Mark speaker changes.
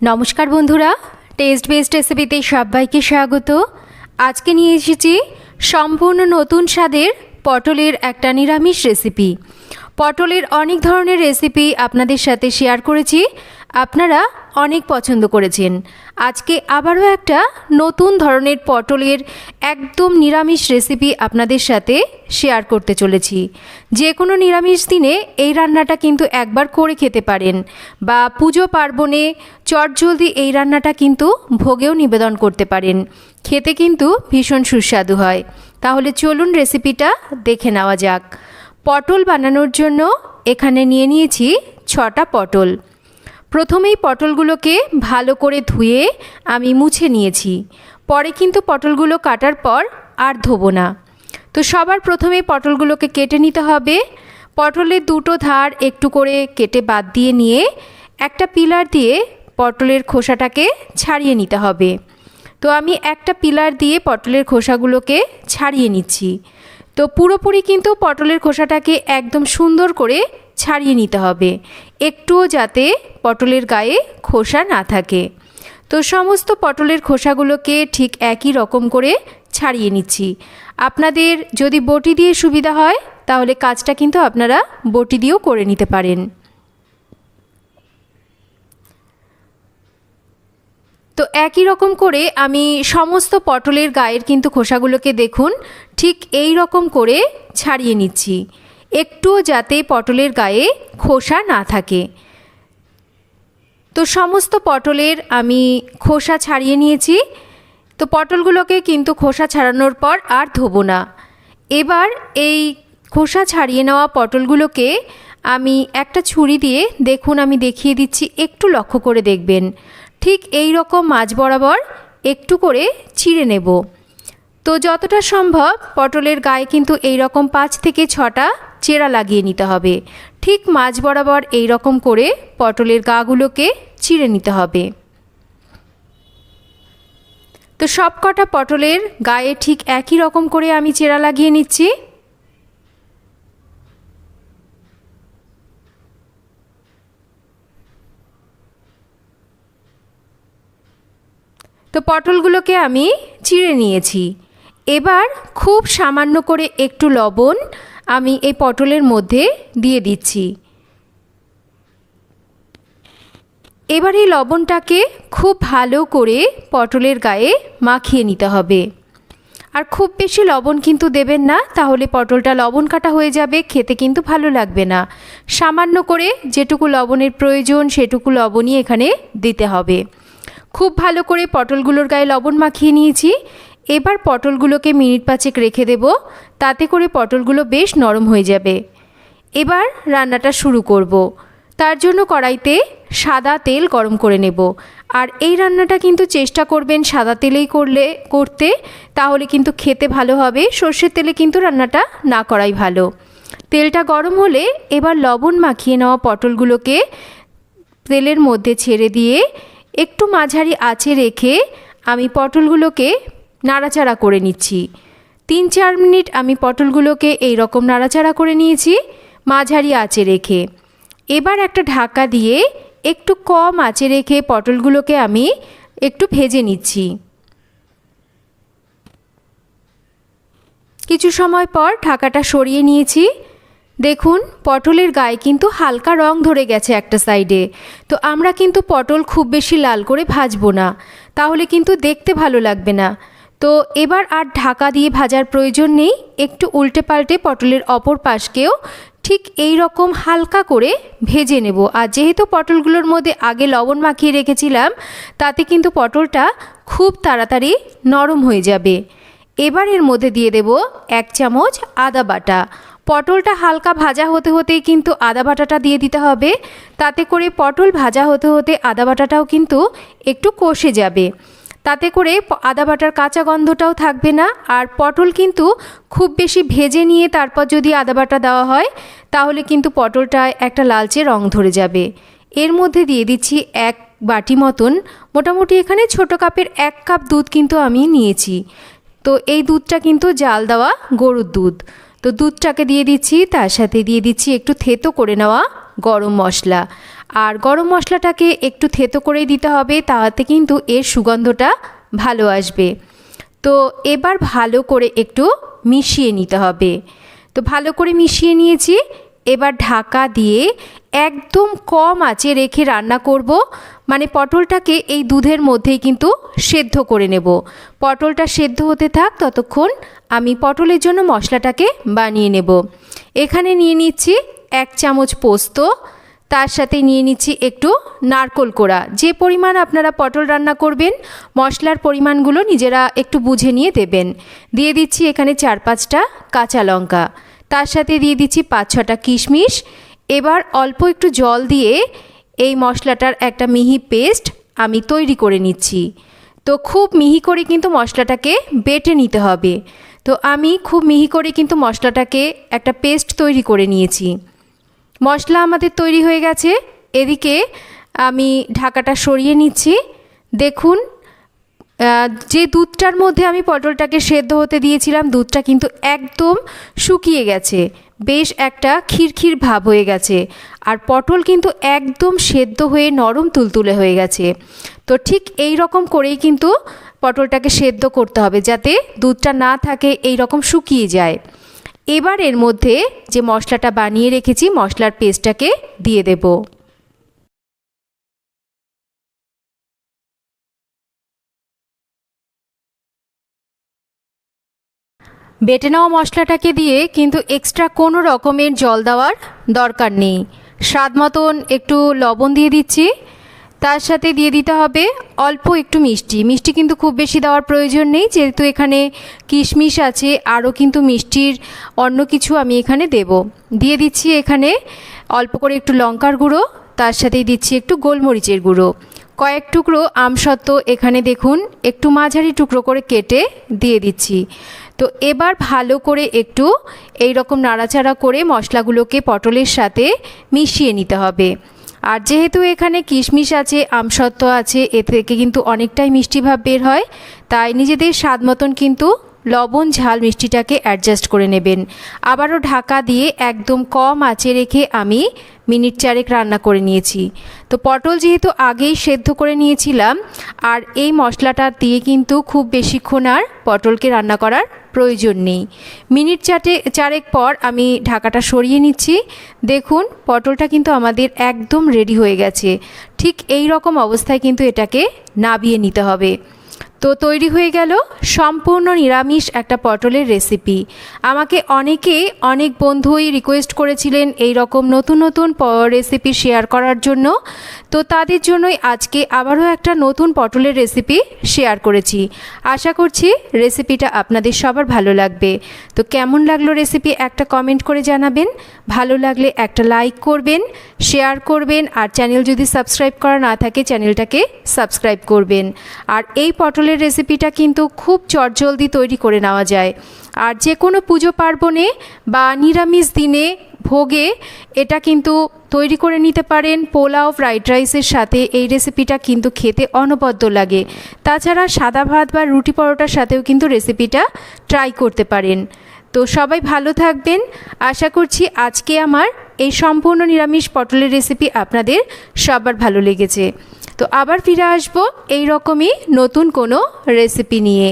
Speaker 1: নমস্কার বন্ধুরা test best রেসিপিতে সবাইকে স্বাগত। আজকে নিয়ে এসেছি সম্পূর্ণ নতুন স্বাদের পটলের একটা নিরামিষ রেসিপি পটলের অনেক ধরনের রেসিপি আপনাদের সাথে শেয়ার করেছি। আপনারা অনেক পছন্দ করেছেন। আজকে আবারও একটা নতুন ধরনের পটলের একদম নিরামিষ রেসিপি আপনাদের সাথে শেয়ার করতে চলেছি। যে কোনো নিরামিষ দিনে এই রান্নাটা কিন্তু একবার করে খেতে পারেন বা পুজো পার্বণে চটজলদি এই রান্নাটা কিন্তু ভোগেও নিবেদন করতে পারেন। খেতে কিন্তু ভীষণ সুস্বাদু হয়। তাহলে চলুন রেসিপিটা দেখে নেওয়া যাক। পটল বানানোর জন্য এখানে নিয়ে নিয়েছি ছটা পটল। প্রথমেই পটলগুলোকে ভালো করে ধুয়ে আমি মুছে নিয়েছি। পরে কিন্তু পটলগুলো কাটার পর আর ধোবো না। তো সবার প্রথমে পটলগুলোকে কেটে নিতে হবে। পটলের দুটো ধার একটু করে কেটে বাদ দিয়ে নিয়ে একটা পিলার দিয়ে পটলের খোসাটাকে ছাড়িয়ে নিতে হবে। তো আমি একটা পিলার দিয়ে পটলের খোসাগুলোকে ছাড়িয়ে নিচ্ছি। তো পুরোপুরি কিন্তু পটলের খোসাটাকে একদম সুন্দর করে ছাড়িয়ে নিতে হবে। একটুও যাতে পটলের গায়ে খোসা না থাকে। তো সমস্ত পটলের খোসাগুলোকে ঠিক একই রকম করে ছাড়িয়ে নিচ্ছি। আপনাদের যদি বটি দিয়ে সুবিধা হয়, তাহলে কাজটা কিন্তু আপনারা বটি দিয়েও করে নিতে পারেন। তো একই রকম করে আমি সমস্ত পটলের গায়ের কিন্তু খোসাগুলোকে দেখুন, ঠিক এই রকম করে ছাড়িয়ে নিচ্ছি। একটুও যাতে পটলের গায়ে খোসা না থাকে। তো সমস্ত পটলের আমি খোসা ছাড়িয়ে নিয়েছি। তো পটলগুলোকে কিন্তু খোসা ছাড়ানোর পর আর ধোবো না। এবার এই খোসা ছাড়িয়ে নেওয়া পটলগুলোকে আমি একটা ছুরি দিয়ে দেখুন আমি দেখিয়ে দিচ্ছি, একটু লক্ষ্য করে দেখবেন। ঠিক এই রকম মাছ বরাবর একটু করে ছিঁড়ে নেব। তো যতটা সম্ভব পটলের গায়ে কিন্তু এই রকম পাঁচ থেকে ছটা চেরা লাগিয়ে নিতে হবে। ঠিক মাঝ বরাবর এই রকম করে পটলের গাগুলোকে চিড়ে নিতে হবে। তো সব কটা পটলের গায়ে ঠিক একই রকম করে আমি চেরা লাগিয়ে নিচ্ছি। তো পটলগুলোকে আমি চিড়ে নিয়েছি। এবার খুব সামান্য করে একটু লবণ আমি এই পটলের মধ্যে দিয়ে দিচ্ছি। এবার এই লবণটাকে খুব ভালো করে পটলের গায়ে মাখিয়ে নিতে হবে। আর খুব বেশি লবণ কিন্তু দেবেন না, তাহলে পটলটা লবণ কাটা হয়ে যাবে, খেতে কিন্তু ভালো লাগবে না। সামান্য করে যেটুকু লবণের প্রয়োজন, সেটুকু লবণই এখানে দিতে হবে। খুব ভালো করে পটলগুলোর গায়ে লবণ মাখিয়ে নিয়েছি। এবার পটলগুলোকে মিনিট পাঁচেক রেখে দেব, তাতে করে পটলগুলো বেশ নরম হয়ে যাবে। এবার রান্নাটা শুরু করব। তার জন্য কড়াইতে সাদা তেল গরম করে নেব। আর এই রান্নাটা কিন্তু চেষ্টা করবেন সাদা তেলেই করলে, করতে, তাহলে কিন্তু খেতে ভালো হবে, সর্ষের তেলে কিন্তু রান্নাটা না করাই ভালো। তেলটা গরম হলে এবার লবণ মাখিয়ে নেওয়া পটলগুলোকে তেলের মধ্যে ছেড়ে দিয়ে একটু মাঝারি আঁচে রেখে আমি পটলগুলোকে নাড়াচাড়া করে নিচ্ছি। তিন চার মিনিট আমি পটলগুলোকে এই রকম নাড়াচাড়া করে নিয়েছি, মাঝারি আঁচে রেখে। এবার একটা ঢাকা দিয়ে একটু কম আঁচে রেখে পটলগুলোকে আমি একটু ভেজে নিচ্ছি। কিছু সময় পর ঢাকাটা সরিয়ে নিয়েছি। দেখুন, পটলের গায়ে কিন্তু হালকা রং ধরে গেছে একটা সাইডে। তো আমরা কিন্তু পটল খুব বেশি লাল করে ভাজবো না। তাহলে কিন্তু দেখতে ভালো লাগবে না। তো এবার আর ঢাকা দিয়ে ভাজার প্রয়োজন নেই, একটু উল্টে পাল্টে পটলের অপর পাশকেও ঠিক এই রকম হালকা করে ভেজে নেব। আর যেহেতু পটলগুলোর মধ্যে আগে লবণ মাখিয়ে রেখেছিলাম, তাতে কিন্তু পটলটা খুব তাড়াতাড়ি নরম হয়ে যাবে। এবার এর মধ্যে দিয়ে দেব এক চামচ আদা বাটা। পটলটা হালকা ভাজা হতে হতেই কিন্তু আদা বাটাটা দিয়ে দিতে হবে। তাতে করে পটল ভাজা হতে হতে আদা বাটাটাও কিন্তু একটু কষে যাবে। তাতে করে আদা বাটার কাঁচা গন্ধটাও থাকবে না। আর পটল কিন্তু খুব বেশি ভেজে নিয়ে তারপর যদি আদা বাটা দেওয়া হয়, তাহলে কিন্তু পটলটায় একটা লালচে রং ধরে যাবে। এর মধ্যে দিয়ে দিচ্ছি এক বাটি মতন। মোটামুটি এখানে ছোট কাপের এক কাপ দুধ কিন্তু আমি নিয়েছি। তো এই দুধটা কিন্তু জাল দেওয়া গরুর দুধ। তো দুধটাকে দিয়ে দিচ্ছি, তার সাথে দিয়ে দিচ্ছি একটু থেতো করে নেওয়া গরম মশলা। আর গরম মশলাটাকে একটু থেতো করে দিতে হবে, তাতে কিন্তু এর সুগন্ধটা ভালো আসবে। তো এবার ভালো করে একটু মিশিয়ে নিতে হবে। তো ভালো করে মিশিয়ে নিয়েছি, এবার ঢাকা দিয়ে একদম কম আঁচে রেখে রান্না করব। মানে পটলটাকে এই দুধের মধ্যেই কিন্তু সেদ্ধ করে নেব। পটলটা সেদ্ধ হতে থাক, ততক্ষণ আমি পটলের জন্য মশলাটাকে বানিয়ে নেব। এখানে নিয়ে নিচ্ছি এক চামচ পোস্ত তার সাথে নিয়ে নিচ্ছি একটু নারকোল কোড়া। যে পরিমাণ আপনারা পটল রান্না করবেন, মশলার পরিমাণগুলো নিজেরা একটু বুঝে নিয়ে দেবেন। দিয়ে দিচ্ছি এখানে চার পাঁচটা কাঁচা লঙ্কা। তার সাথে দিয়ে দিচ্ছি পাঁচ ছটা কিশমিশ। এবার অল্প একটু জল দিয়ে এই মশলাটার একটা মিহি পেস্ট আমি তৈরি করে নিচ্ছি। তো খুব মিহি করে কিন্তু মশলাটাকে বেটে নিতে হবে। তো আমি খুব মিহি করে কিন্তু মশলাটাকে একটা পেস্ট তৈরি করে নিয়েছি। মশলা আমাদের তৈরি হয়ে গেছে। এদিকে আমি ঢাকাটা সরিয়ে নিচ্ছি। দেখুন যে দুধটার মধ্যে আমি পটলটাকে সেদ্ধ হতে দিয়েছিলাম, দুধটা কিন্তু একদম শুকিয়ে গেছে। বেশ একটা খিরখির ভাব হয়ে গেছে। আর পটল কিন্তু একদম সেদ্ধ হয়ে নরম তুলতুলে হয়ে গেছে। তো ঠিক এই রকম করেই কিন্তু পটলটাকে সেদ্ধ করতে হবে, যাতে দুধটা না থাকে, এই রকম শুকিয়ে যায়। এবার এর মধ্যে যে মশলাটা বানিয়ে রেখেছি, মশলার পেস্টটাকে দিয়ে দেব। বেটে নেওয়া মশলাটাকে দিয়ে কিন্তু এক্সট্রা কোনো রকমের জল দেওয়ার দরকার নেই। স্বাদ মতন একটু লবণ দিয়ে দিচ্ছি। তার সাথে দিয়ে দিতে হবে অল্প একটু মিষ্টি। মিষ্টি কিন্তু খুব বেশি দেওয়ার প্রয়োজন নেই, যেহেতু এখানে কিশমিশ আছে, আরও কিন্তু মিষ্টির অন্য কিছু আমি এখানে দেব। দিয়ে দিচ্ছি এখানে অল্প করে একটু লঙ্কার গুঁড়ো, তার সাথেই দিচ্ছি একটু গোলমরিচের গুঁড়ো। কয়েক টুকরো আমসত্ত্ব এখানে দেখুন, একটু মাঝারি টুকরো করে কেটে দিয়ে দিচ্ছি। তো এবার ভালো করে একটু এই রকম নাড়াচাড়া করে মশলাগুলোকে পটলের সাথে মিশিয়ে নিতে হবে। আর যেহেতু এখানে কিশমিশ আছে, আমসত্ত্ব আছে, এ থেকে কিন্তু অনেকটাই মিষ্টি ভাব বের হয়, তাই নিজেদের স্বাদ মতন কিন্তু লবণ, ঝাল মিষ্টিটাকে অ্যাডজাস্ট করে নেবেন। আবারও ঢাকা দিয়ে একদম কম আঁচে রেখে আমি মিনিট চারেক রান্না করে নিয়েছি। তো পটল যেহেতু আগেই সেদ্ধ করে নিয়েছিলাম, আর এই মশলাটা দিয়ে কিন্তু খুব বেশিক্ষণ আর পটলকে রান্না করার প্রয়োজন নেই। মিনিট চাটে, চারেক পর আমি ঢাকাটা সরিয়ে নিচ্ছি। দেখুন, পটলটা কিন্তু আমাদের একদম রেডি হয়ে গেছে। ঠিক এই রকম অবস্থায় কিন্তু এটাকে নাবিয়ে নিতে হবে। তো তৈরি হয়ে গেল সম্পূর্ণ নিরামিষ একটা পটলের রেসিপি আমাকে অনেকে অনেক বন্ধুই রিকোয়েস্ট করেছিলেন এই রকম নতুন নতুন রেসিপি শেয়ার করার জন্য। তো তাদের জন্যই আজকে আবারও একটা নতুন পটলের রেসিপি শেয়ার করেছি। আশা করছি রেসিপিটা আপনাদের সবার ভালো লাগবে। তো কেমন লাগল রেসিপি একটা কমেন্ট করে জানাবেন। ভালো লাগলে একটা লাইক করবেন শেয়ার করবেন, আর চ্যানেল যদি সাবস্ক্রাইব করা না থাকে চ্যানেলটাকে সাবস্ক্রাইব করবেন। আর এই পটলের রেসিপিটা কিন্তু খুব চটজলদি তৈরি করে নেওয়া যায়। আর যে কোনো পুজো পার্বণে বা নিরামিষ দিনে ভোগে এটা কিন্তু তৈরি করে নিতে পারেন। পোলাও, ফ্রাইড রাইসের সাথে এই রেসিপিটা কিন্তু খেতে অনবদ্য লাগে। তাছাড়া সাদা ভাত বা রুটি পরোটার সাথেও কিন্তু রেসিপিটা ট্রাই করতে পারেন। তো সবাই ভালো থাকবেন। আশা করছি আজকে আমার এই সম্পূর্ণ নিরামিষ পটলের রেসিপি আপনাদের সবার ভালো লেগেছে। তো আবার ফিরে আসব। এই রকমই নতুন কোনো রেসিপি নিয়ে।